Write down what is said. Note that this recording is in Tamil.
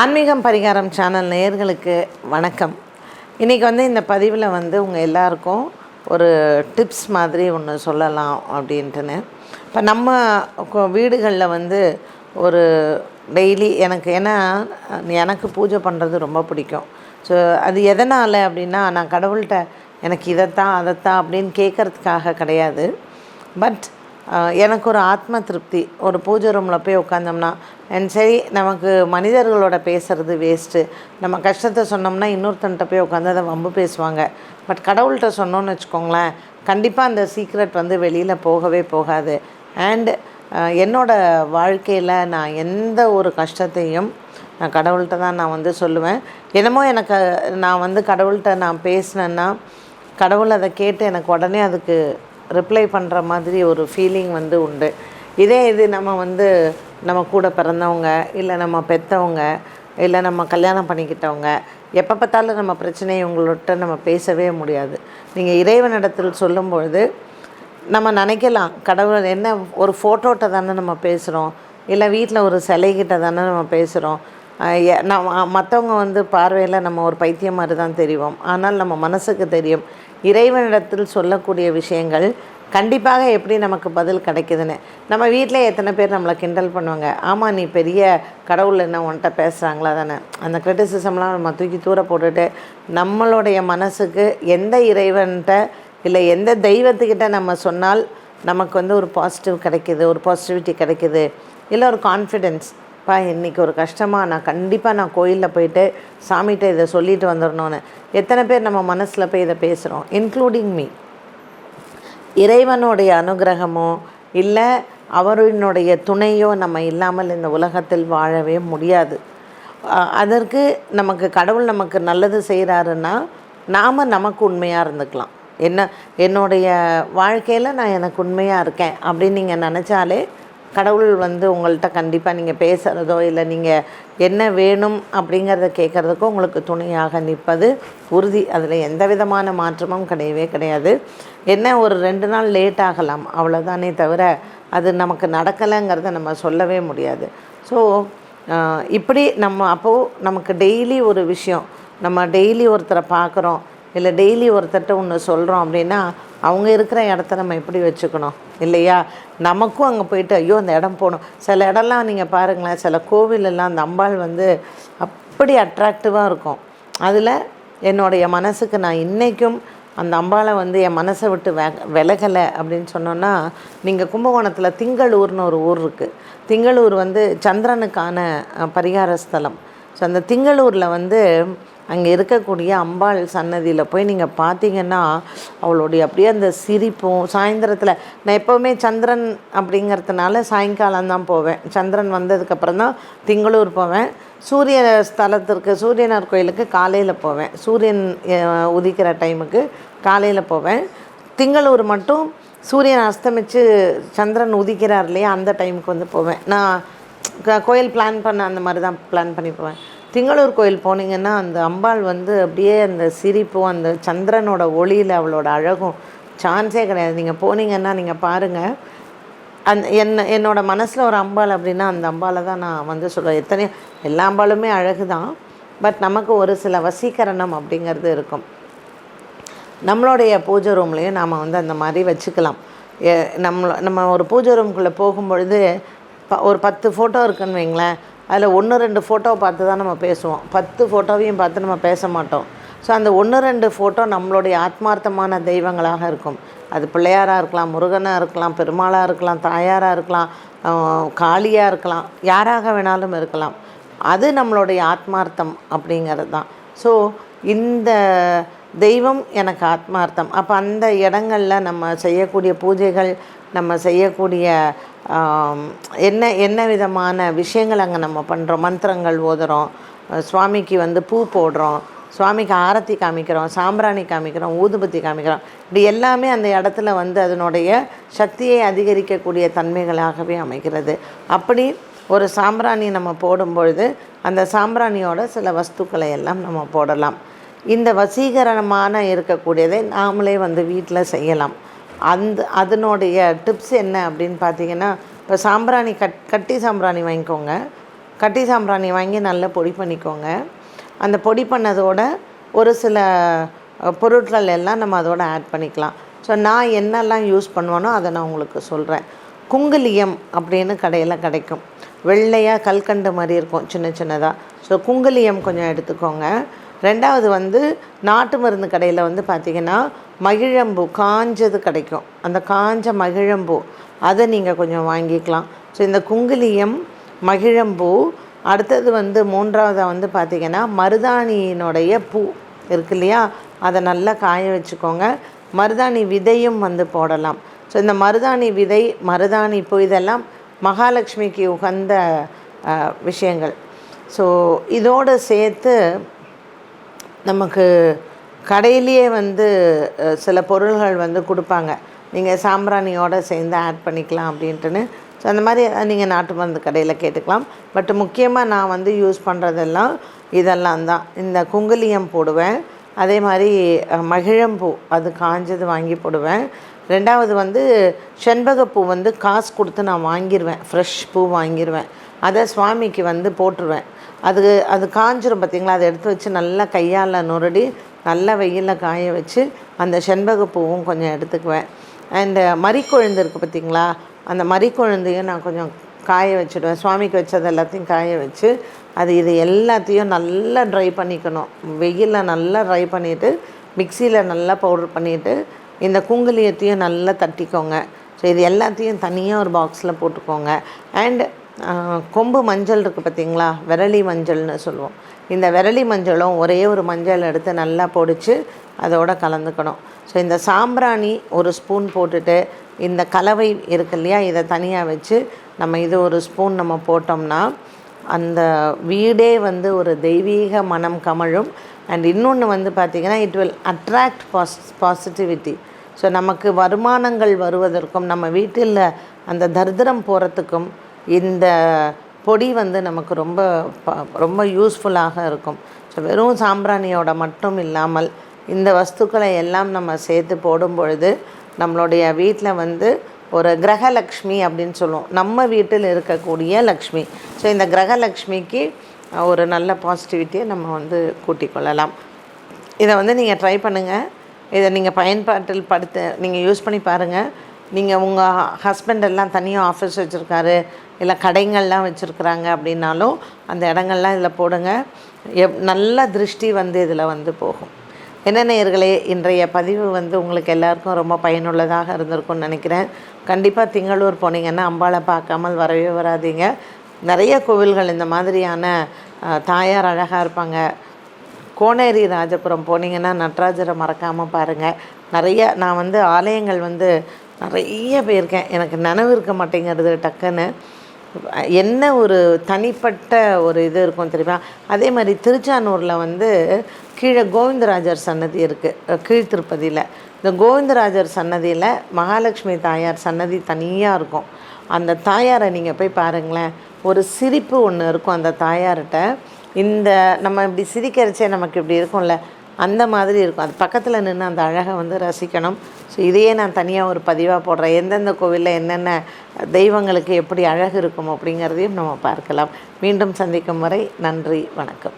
ஆன்மீகம் பரிகாரம் சேனல் நேயர்களுக்கு வணக்கம். இன்றைக்கி வந்து இந்த பதிவில் வந்து உங்கள் எல்லாருக்கும் ஒரு டிப்ஸ் மாதிரி ஒன்று சொல்லலாம் அப்படின்ட்டுன்னு. இப்போ நம்ம வீடுகளில் வந்து ஒரு டெய்லி எனக்கு ஏன்னா எனக்கு பூஜை பண்ணுறது ரொம்ப பிடிக்கும். ஸோ அது எதனால் அப்படின்னா நான் கடவுள்கிட்ட எனக்கு இதைத்தான் அதைத்தான் அப்படின்னு கேட்குறதுக்காக கிடையாது. பட் எனக்கு ஒரு ஆத்ம திருப்தி. ஒரு பூஜை ரூமில் போய் உட்காந்தோம்னா என் சரி நமக்கு மனிதர்களோட பேசுகிறது வேஸ்ட்டு நம்ம கஷ்டத்தை சொன்னோம்னா இன்னொருத்தன்ட்ட போய் உட்காந்து அதை வம்பு பேசுவாங்க. பட் கடவுள்கிட்ட சொன்னோன்னு வச்சுக்கோங்களேன் கண்டிப்பாக அந்த சீக்ரெட் வந்து வெளியில் போகவே போகாது. அண்ட் என்னோடய வாழ்க்கையில் நான் எந்த ஒரு கஷ்டத்தையும் நான் கடவுள்கிட்ட தான் நான் வந்து சொல்லுவேன். என்னமோ எனக்கு நான் வந்து கடவுள்கிட்ட நான் பேசினேன்னா கடவுள் அதை கேட்டு எனக்கு உடனே அதுக்கு ரிப்ளை பண்ணுற மாதிரி ஒரு ஃபீலிங் வந்து உண்டு. இதே இது நம்ம வந்து நம்ம கூட பிறந்தவங்க இல்லை நம்ம பெற்றவங்க இல்லை நம்ம கல்யாணம் பண்ணிக்கிட்டவங்க எப்போ பார்த்தாலும் நம்ம பிரச்சனையை உங்கள்கிட்ட நம்ம பேசவே முடியாது. நீங்கள் இறைவனிடத்தில் சொல்லும்பொழுது நம்ம நினைக்கலாம் கடவுள் என்ன ஒரு ஃபோட்டோட்ட தானே நம்ம பேசுகிறோம் இல்லை வீட்டில் ஒரு சிலைகிட்ட தானே நம்ம பேசுகிறோம் நம்ம மற்றவங்க வந்து பார்வையில் நம்ம ஒரு பைத்தியம் மாதிரி தான் தெரிவோம். ஆனால் நம்ம மனசுக்கு தெரியும் இறைவனிடத்தில் சொல்லக்கூடிய விஷயங்கள் கண்டிப்பாக எப்படி நமக்கு பதில் கிடைக்குதுன்னு. நம்ம வீட்டில் எத்தனை பேர் நம்மளை கிண்டல் பண்ணுவாங்க. ஆமாம் நீ பெரிய கடவுள் என்ன உன்கிட்ட பேசுகிறாங்களா தானே. அந்த கிரிட்டிசிசம்லாம் நம்ம தூக்கி தூர போட்டுட்டு நம்மளுடைய மனசுக்கு எந்த இறைவன்கிட்ட இல்லை எந்த தெய்வத்துக்கிட்ட நம்ம சொன்னால் நமக்கு வந்து ஒரு பாசிட்டிவ் கிடைக்குது ஒரு பாசிட்டிவிட்டி கிடைக்குது. இல்லை ஒரு கான்ஃபிடென்ஸ் பா இன்றைக்கி ஒரு கஷ்டமாக நான் கண்டிப்பாக நான் கோயிலில் போயிட்டு சாமிகிட்ட இதை சொல்லிட்டு வந்துடணும்னு எத்தனை பேர் நம்ம மனசில் போய் இதை பேசுகிறோம் இன்க்ளூடிங் மீ இறைவனுடைய அனுகிரகமோ இல்லை அவரினுடைய துணையோ நம்ம இல்லாமல் இந்த உலகத்தில் வாழவே முடியாது. அதற்கு நமக்கு கடவுள் நமக்கு நல்லது செய்கிறாருன்னா நாம் நமக்கு உண்மையாக இருந்துக்கலாம். என்ன என்னுடைய வாழ்க்கையில் நான் எனக்கு உண்மையாக இருக்கேன் அப்படின்னு நீங்கள் நினச்சாலே கடவுள் வந்து உங்கள்கிட்ட கண்டிப்பாக நீங்கள் பேசுகிறதோ இல்லை நீங்கள் என்ன வேணும் அப்படிங்கிறத கேட்குறதுக்கோ உங்களுக்கு துணையாக நிற்பது உறுதி. அதில் எந்த விதமான மாற்றமும் கிடையவே கிடையாது. என்ன ஒரு ரெண்டு நாள் லேட் ஆகலாம் அவ்வளோதானே தவிர அது நமக்கு நடக்கலைங்கிறத நம்ம சொல்லவே முடியாது. ஸோ இப்படி நம்ம அப்போது நமக்கு டெய்லி ஒரு விஷயம் நம்ம டெய்லி ஒருத்தரை பார்க்குறோம் இல்லை டெய்லி ஒருத்தர்கிட்ட ஒன்று சொல்கிறோம் அப்படின்னா அவங்க இருக்கிற இடத்த நம்ம எப்படி வச்சுக்கணும்? இல்லையா? நமக்கும் அங்கே போயிட்டு ஐயோ அந்த இடம் போகணும். சில இடம்லாம் நீங்கள் பாருங்களேன் சில கோவிலெல்லாம் அந்த அம்பாள் வந்து அப்படி அட்ராக்டிவாக இருக்கும். அதில் என்னுடைய மனசுக்கு நான் இன்றைக்கும் அந்த அம்பாளை வந்து என் மனசை விட்டு வெ விலகலை அப்படின்னு சொன்னோன்னா நீங்கள் கும்பகோணத்தில் திங்களூர்னு ஒரு ஊர் இருக்குது திங்களூர் வந்து சந்திரனுக்கான பரிகார ஸ்தலம். ஸோ அந்த திங்களூரில் வந்து அங்கே இருக்கக்கூடிய அம்பாள் சன்னதியில் போய் நீங்கள் பார்த்தீங்கன்னா அவளுடைய அப்படியே அந்த சிரிப்பும் சாயந்தரத்தில் நான் எப்போவுமே சந்திரன் அப்படிங்கிறதுனால சாயங்காலம் தான் போவேன். சந்திரன் வந்ததுக்கப்புறம் தான் திங்களூர் போவேன். சூரிய ஸ்தலத்திற்கு சூரியனார் கோயிலுக்கு காலையில் போவேன். சூரியன் உதிக்கிற டைமுக்கு காலையில் போவேன். திங்களூர் மட்டும் சூரியன் அஸ்தமித்து சந்திரன் உதிக்கிறார் இல்லையா அந்த டைமுக்கு வந்து போவேன். நான் கோயில் பிளான் பண்ண அந்த மாதிரி தான் பிளான் பண்ணி போவேன். திங்களூர் கோயில் போனீங்கன்னா அந்த அம்பாள் வந்து அப்படியே அந்த சிரிப்பும் அந்த சந்திரனோட ஒளியில் அவளோட அழகும் சான்ஸே கிடையாது. நீங்கள் போனீங்கன்னா நீங்கள் பாருங்கள் அந் என்ன என்னோடய மனசில் ஒரு அம்பாள் அப்படின்னா அந்த அம்பாளை தான் நான் வந்து சொல்லுவேன். எத்தனை எல்லா அம்பாளுமே அழகு தான் பட் நமக்கு ஒரு சில வசீகரணம் அப்படிங்கிறது இருக்கும். நம்மளுடைய பூஜை ரூம்லேயும் நாம் வந்து அந்த மாதிரி வச்சுக்கலாம். எ- நம்மள நம்ம ஒரு பூஜை ரூம்குள்ளே போகும்பொழுது ப ஒரு பத்து ஃபோட்டோ இருக்குன்னு வைங்களேன். அதில் ஒன்று ரெண்டு ஃபோட்டோ பார்த்து தான் நம்ம பேசுவோம். பத்து ஃபோட்டோவையும் பார்த்து நம்ம பேச மாட்டோம். ஸோ அந்த ஒன்று ரெண்டு ஃபோட்டோ நம்மளுடைய ஆத்மார்த்தமான தெய்வங்களாக இருக்கும். அது பிள்ளையாராக இருக்கலாம் முருகனாக இருக்கலாம் பெருமாளாக இருக்கலாம் தாயாராக இருக்கலாம் காளியாக இருக்கலாம் யாராக வேணாலும் இருக்கலாம். அது நம்மளுடைய ஆத்மார்த்தம் அப்படிங்கிறது தான். ஸோ இந்த தெய்வம் எனக்கு ஆத்மார்த்தம். அப்போ அந்த இடங்களில் நம்ம செய்யக்கூடிய பூஜைகள் நம்ம செய்யக்கூடிய என்ன என்ன விதமான விஷயங்கள் அங்கே நம்ம பண்ணுறோம் மந்திரங்கள் ஓதுகிறோம் சுவாமிக்கு வந்து பூ போடுறோம். சுவாமிக்கு ஆரத்தி காமிக்கிறோம் சாம்பிராணி காமிக்கிறோம் ஊதுபத்தி காமிக்கிறோம். இப்படி எல்லாமே அந்த இடத்துல வந்து அதனுடைய சக்தியை அதிகரிக்கக்கூடிய தன்மைகளாகவே அமைகிறது. அப்படி ஒரு சாம்பிராணி நம்ம போடும்பொழுது அந்த சாம்பிராணியோட சில வஸ்துக்களை எல்லாம் நம்ம போடலாம். இந்த வசீகரணமான இருக்கக்கூடியதை நாமளே வந்து வீட்டில் செய்யலாம். அந்த அதனுடைய டிப்ஸ் என்ன அப்படின்னு பார்த்தீங்கன்னா இப்போ சாம்பிராணி கட் கட்டி சாம்பிராணி வாங்கிக்கோங்க. கட்டி சாம்பிராணி வாங்கி நல்லா பொடி பண்ணிக்கோங்க. அந்த பொடி பண்ணதோட ஒரு சில பொருட்கள் எல்லாம் நம்ம அதோட ஆட் பண்ணிக்கலாம். ஸோ நான் என்னெல்லாம் யூஸ் பண்ணுவேனோ அதை நான் உங்களுக்கு சொல்கிறேன் குங்குலியம் அப்படின்னு கடையில் கிடைக்கும். வெள்ளையாக கல்கண்டு மாதிரி இருக்கும் சின்ன சின்னதாக ஸோ குங்குலியம் கொஞ்சம் எடுத்துக்கோங்க. ரெண்டாவது வந்து நாட்டு மருந்து கடையில் வந்து பார்த்திங்கன்னா மகிழம்பூ காஞ்சது கிடைக்கும். அந்த காஞ்ச மகிழம்பூ அதை நீங்கள் கொஞ்சம் வாங்கிக்கலாம். ஸோ இந்த குங்குலியம் மகிழம்பூ அடுத்தது வந்து மூன்றாவதாக வந்து பார்த்திங்கன்னா மருதாணியினுடைய பூ இருக்கு இல்லையா? அதை நல்லா காய வச்சுக்கோங்க. மருதாணி விதையும் வந்து போடலாம். ஸோ இந்த மருதாணி விதை மருதாணி பூ இதெல்லாம் மகாலட்சுமிக்கு உகந்த விஷயங்கள். ஸோ இதோடு சேர்த்து நமக்கு கடையிலேயே வந்து சில பொருள்கள் வந்து கொடுப்பாங்க. நீங்கள் சாம்பிராணியோடு சேர்ந்து ஆட் பண்ணிக்கலாம் அப்படின்ட்டுன்னு. ஸோ அந்த மாதிரி நீங்கள் நாட்டு மருந்து கடையில் கேட்டுக்கலாம். பட் முக்கியமாக நான் வந்து யூஸ் பண்ணுறதெல்லாம் இதெல்லாம் தான். இந்த குங்குலியம் போடுவேன். அதே மாதிரி மகிழம்பூ அது காஞ்சது வாங்கி போடுவேன். ரெண்டாவது வந்து செண்பகப்பூ வந்து காசு கொடுத்து நான் வாங்கிடுவேன் ஃப்ரெஷ் பூ வாங்கிடுவேன் அதை சுவாமிக்கு வந்து போட்டுருவேன். அது அது காஞ்சிரும் பார்த்தீங்களா அதை எடுத்து வச்சு நல்லா கையால் நுரடி நல்லா வெயிலில் காய வச்சு அந்த செண்பகப்பூவும் கொஞ்சம் எடுத்துக்குவேன். அண்டு மறிக்கொழுந்து இருக்குது பார்த்தீங்களா அந்த மறிக்கொழுந்தையும் நான் கொஞ்சம் காய வச்சுடுவேன். சுவாமிக்கு வச்சது எல்லாத்தையும் காய வச்சு அது இது எல்லாத்தையும் நல்லா ட்ரை பண்ணிக்கணும். வெயிலில் நல்லா ட்ரை பண்ணிவிட்டு மிக்சியில் நல்லா பவுடர் பண்ணிவிட்டு இந்த குங்குலியத்தையும் நல்லா தட்டிக்கோங்க. ஸோ இது எல்லாத்தையும் தனியாக ஒரு பாக்ஸில் போட்டுக்கோங்க. அண்ட் கொம்பு மஞ்சள் இருக்குது பார்த்தீங்களா விரலி மஞ்சள்னு சொல்லுவோம். இந்த விரலி மஞ்சளும் ஒரே ஒரு மஞ்சள் எடுத்து நல்லா பொடிச்சு அதோட கலந்துக்கணும். ஸோ இந்த சாம்பிராணி ஒரு ஸ்பூன் போட்டுட்டு இந்த கலவை இருக்கு இல்லையா? இதை தனியாக வச்சு நம்ம இது ஒரு ஸ்பூன் நம்ம போட்டோம்னா அந்த வீடே வந்து ஒரு தெய்வீக மனம் கமழும். அண்ட் இன்னொன்று வந்து பார்த்திங்கன்னா it will attract pos positivity so நமக்கு வருமானங்கள் வருவதற்கும் நம்ம வீட்டில் அந்த தரித்திரம் போகிறதுக்கும் இந்த பொடி வந்து நமக்கு ரொம்ப ப- ரொம்ப யூஸ்ஃபுல்லாக இருக்கும். ஸோ வெறும் சாம்பிராணியோட மட்டும் இல்லாமல் இந்த வஸ்துக்களை எல்லாம் நம்ம சேர்த்து போடும் பொழுது நம்மளுடைய வீட்டில் வந்து ஒரு கிரகலக்ஷ்மி அப்படின்னு சொல்லுவோம். நம்ம வீட்டில் இருக்கக்கூடிய லக்ஷ்மி. ஸோ இந்த கிரகலக்ஷ்மிக்கு ஒரு நல்ல பாசிட்டிவிட்டியை நம்ம வந்து கூட்டிக் கொள்ளலாம். இதை வந்து நீங்கள் ட்ரை பண்ணுங்கள் இதை நீங்கள் பயன்பாட்டில் படுத்து நீங்கள் யூஸ் பண்ணி பாருங்கள் நீங்கள் உங்கள் ஹஸ்பண்ட் எல்லாம் தனியாக ஆஃபீஸ் வச்சுருக்காரு இல்லை கடைங்கள்லாம் வச்சுருக்குறாங்க அப்படின்னாலும் அந்த இடங்கள்லாம் இதில் போடுங்க. எப் நல்ல திருஷ்டி வந்து இதில் வந்து போகும். என்ன நேயர்களே இன்றைய பதிவு வந்து உங்களுக்கு எல்லாருக்கும் ரொம்ப பயனுள்ளதாக இருந்திருக்கும்னு நினைக்கிறேன். கண்டிப்பாக திங்களூர் போனீங்கன்னா அம்பாளை பார்க்காமல் வரவே வராதீங்க. நிறைய கோவில்கள் இந்த மாதிரியான தாயார் அழகாக இருப்பாங்க. கோனேரி ராஜபுரம் போனீங்கன்னா நடராஜரை மறக்காமல் பாருங்கள் நிறைய நான் வந்து ஆலயங்கள் வந்து நிறைய போயிருக்கேன். எனக்கு நினைவு இருக்க மாட்டேங்கிறது டக்குன்னு. என்ன ஒரு தனிப்பட்ட ஒரு இது இருக்கும் தெரியுமா? அதே மாதிரி திருச்சானூரில் வந்து கீழே கோவிந்தராஜர் சன்னதி இருக்குது கீழ் திருப்பதியில் இந்த கோவிந்தராஜர் சன்னதியில் மகாலட்சுமி தாயார் சன்னதி தனியாக இருக்கும். அந்த தாயாரை நீங்கள் போய் பாருங்களேன். ஒரு சிரிப்பு ஒன்று இருக்கும் அந்த தாயார்கிட்ட. இந்த நம்ம இப்படி சிரிக்கிறச்சே நமக்கு இப்படி இருக்கும்ல. அந்த மாதிரி இருக்கும். அது பக்கத்தில் நின்று அந்த அழகை வந்து ரசிக்கணும். ஸோ இதையே நான் தனியாக ஒரு பதிவாக போடுறேன். எந்தெந்த கோவிலில் என்னென்ன தெய்வங்களுக்கு எப்படி அழகு இருக்கும் அப்படிங்கிறதையும் நம்ம பார்க்கலாம். மீண்டும் சந்திக்கும் வரை நன்றி வணக்கம்.